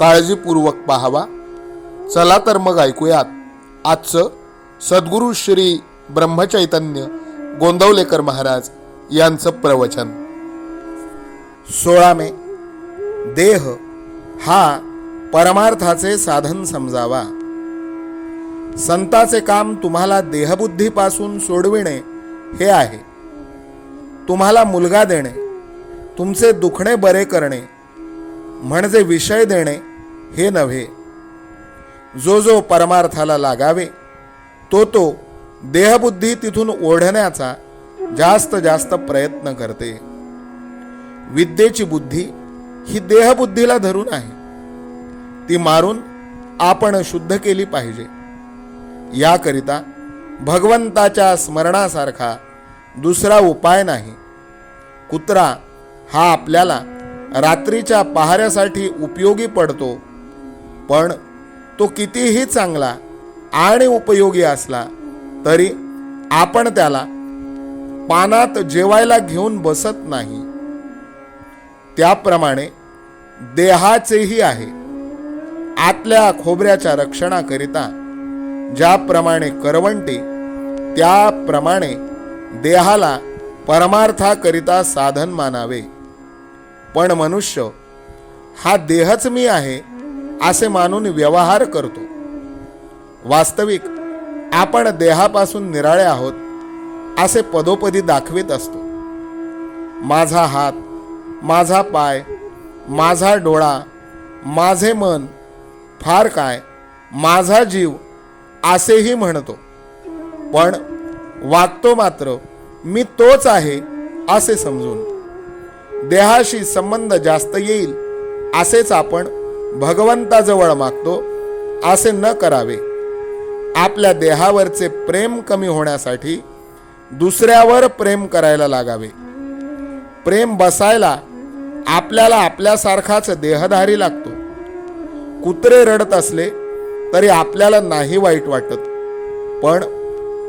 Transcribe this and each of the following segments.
काळजीपूर्वक पाहावा. चला तर मग ऐकूयात. आजचं सद्गुरू श्री ब्रह्मचैतन्य गोंदवलेकर महाराज यांचं प्रवचन. सोळा मे देह हा परमार्थाचे साधन समजावा. संताचे काम तुम्हाला देहबुद्धीपासून सोडविणे हे आहे. तुम्हाला मुलगा देणे तुमचे दुखणे बरे करणे म्हणजे विषय देणे हे नव्हे. जो जो परमार्थाला लागावे तो तो देहबुद्धी तिथून ओढण्याचा जास्त जास्त प्रयत्न करते. विद्येची बुद्धी ही देहबुद्धीला धरून आहे. ती मारून आपण शुद्ध केली पाहिजे. याकरिता भगवंताच्या स्मरणासारखा दुसरा उपाय नाही. कुत्रा हा आपल्याला रात्रीच्या पहाऱ्यासाठी उपयोगी पडतो पण तो कितीही चांगला आणि उपयोगी असला तरी आपण त्याला पानात जेवायला घेऊन बसत नाही. त्याप्रमाणे देहाचेही आहे. आतल्या खोबऱ्याच्या रक्षणाकरिता ज्याप्रमाणे करवंटी त्याप्रमाणे देहाला परमार्थाकरिता साधन मानावे. पण मनुष्य हा देहच मी आहे असे मानून व्यवहार करतो. वास्तविक आपण देहापासून निराळे आहोत असे पदोपदी दाखवित असतो. माझा हात माझा पाय माझा डोळा माझे मन फार काय माझा जीव असेही म्हणतो. पण वागतो मात्र मी तोच आहे असे समजून. देहाशी संबंध जास्त येईल असेच आपण भगवंताजवळ मागतो असे न करावे. आपल्या देहावरचे प्रेम कमी होण्यासाठी दुसऱ्यावर प्रेम करायला लागावे. प्रेम बसायला आपल्याला आपल्यासारखाच देहधारी लागतो. कुत्रे रडत असले तरी आपल्याला नाही वाईट वाटत. पण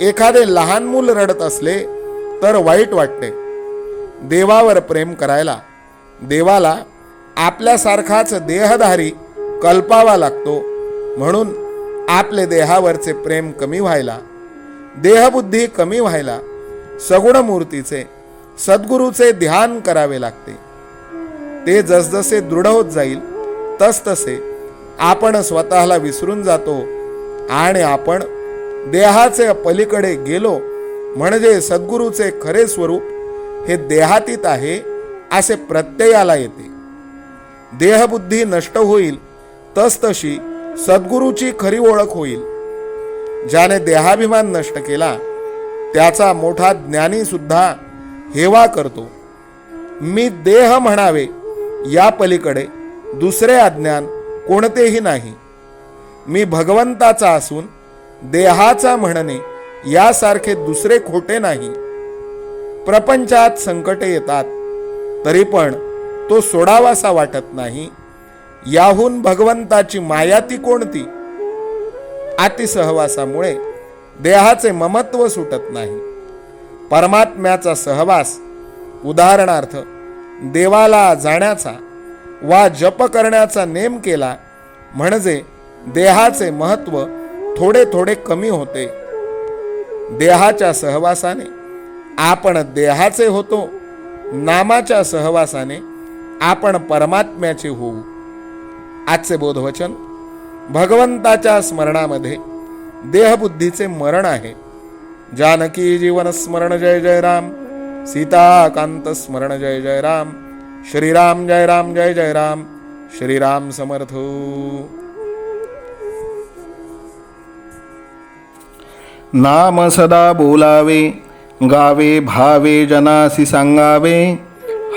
एखादे लहान मूल रडत असले तर वाईट वाटते. देवावर प्रेम करायला देवाला आपल्यासारखाच देहधारी कल्पावा लागतो. म्हणून आपले देहावरचे प्रेम कमी व्हायला देहबुद्धी कमी व्हायला सगुण मूर्तीचे सद्गुरूचे ध्यान करावे लागते. ते जसजसे दृढ होत जाईल तसतसे आपण स्वतःला विसरून जातो आणि आपण देहाचे पलीकडे गेलो म्हणजे सद्गुरूचे खरे स्वरूप हे देहातीत आहे असे प्रत्ययाला येते. देहबुद्धी नष्ट होईल तसतशी सद्गुरूची खरी ओळख होईल. ज्याने देहाभिमान नष्ट केला त्याचा मोठा ज्ञानी सुद्धा हेवा करतो. मी देह म्हणावे या पलीकडे दुसरे अज्ञान कोणतेही नाही. मी भगवंताचा असून देहाचा म्हणणे यासारखे दुसरे खोटे नाही. प्रपंचात संकटे येतात तरी पण तो सोडावासा वाटत नाही. याहून भगवंताची माया ती कोणती? अतिसहवासामुळे देहाचे ममत्व सुटत नाही. परमात्म्याचा सहवास उदाहरणार्थ देवाला जाण्याचा वा जप करण्याचा नेम केला म्हणजे देहाचे महत्त्व थोडे थोडे कमी होते. देहाच्या सहवासाने आपण देहाचे होतो नामाच्या सहवासाने आपण परमात्म्याचे होऊ. आजचे बोधवचन भगवंताच्या स्मरणामध्ये देहबुद्धीचे मरण आहे. जानकी जीवन स्मरण जय जय राम. सीताकांत स्मरण जय जय राम. श्रीराम जय राम जय जय राम. श्रीराम समर्थ. नाम सदा बोलावे गावे भावे जनासी सांगावे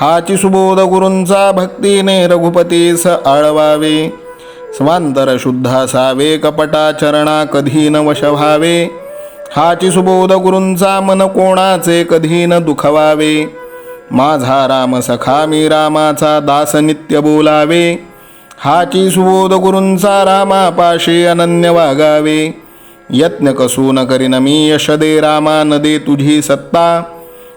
हाची सुबोध गुरूंचा भक्तीने रघुपतीस आळवावे स्वांतर शुद्धासावे कपटा कपटाचरणा कधी न वश व्हावे हाची सुबोध गुरूंचा मन कोणाचे कधी न दुखवावे माझा राम सखा मी रामाचा दास नित्य बोलावे हाची सुबोध गुरूंचा रामापाशी अनन्य वागावे यत्न कसून करीन मी यश दे रामा न दे तुझी सत्ता